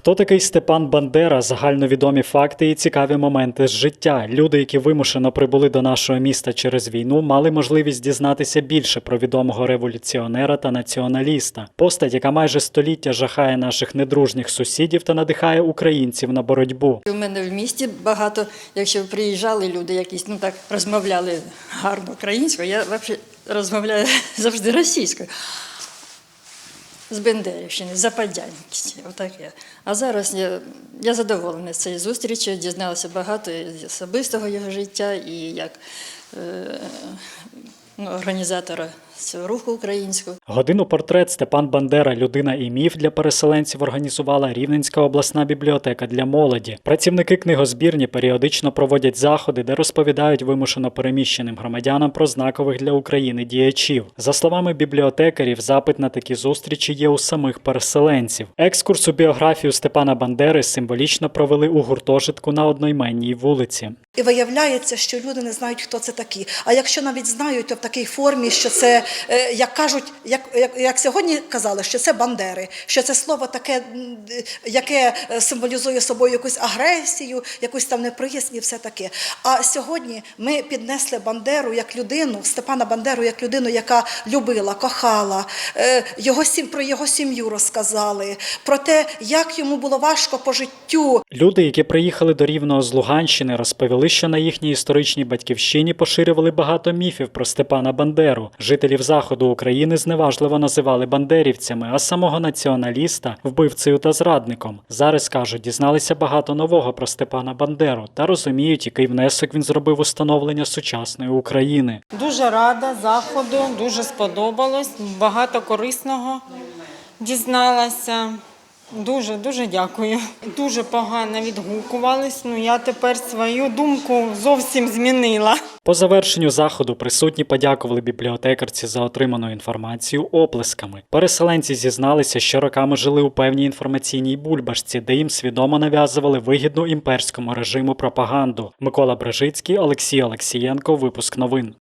Хто такий Степан Бандера? Загальновідомі факти і цікаві моменти з життя. Люди, які вимушено прибули до нашого міста через війну, мали можливість дізнатися більше про відомого революціонера та націоналіста. Постать, яка майже століття жахає наших недружніх сусідів та надихає українців на боротьбу. У мене в місті багато, якщо приїжджали люди якісь, ну так розмовляли гарно українською, я взагалі розмовляю завжди російською. З Бендерівщини, з Западянської, отаке. А зараз я, я задоволена цією зустрічю, дізналася багато з особистого його життя, і як е, ну, організатора руху українського. Годину портрет Степан Бандера, людина і міф для переселенців організувала Рівненська обласна бібліотека для молоді. Працівники книгозбірні періодично проводять заходи, де розповідають вимушено переміщеним громадянам про знакових для України діячів. За словами бібліотекарів, запит на такі зустрічі є у самих переселенців. Екскурс у біографію Степана Бандери символічно провели у гуртожитку на одноіменній вулиці. І виявляється, що люди не знають, хто це такі. А якщо навіть знають, то в такій формі, що це, як кажуть, як, як, як сьогодні казали, що це бандери, що це слово таке, яке е, символізує собою якусь агресію, якусь там неприязнь і все таке. А сьогодні ми піднесли Бандеру як людину, Степана Бандеру як людину, яка любила, кохала, е, його сім про його сім'ю розказали, про те, як йому було важко по життю, Люди, які приїхали до Рівного з Луганщини, розповіли, що на їхній історичній батьківщині поширювали багато міфів про Степана Бандеру. Жителів заходу України зневажливо називали бандерівцями, а самого націоналіста вбивцею та зрадником. Зараз кажуть, дізналися багато нового про Степана Бандеру та розуміють, який внесок він зробив у становлення сучасної України. Дуже рада заходу, дуже сподобалось. Багато корисного дізналася. Дуже дуже дякую. Дуже погано відгукувались. Ну я тепер свою думку зовсім змінила. По завершенню заходу присутні подякували бібліотекарці за отриману інформацію оплесками. Переселенці зізналися, що роками жили у певній інформаційній бульбашці, де їм свідомо нав'язували вигідну імперському режиму пропаганду. Микола Брежицький, Олексій Олексієнко. Випуск новин.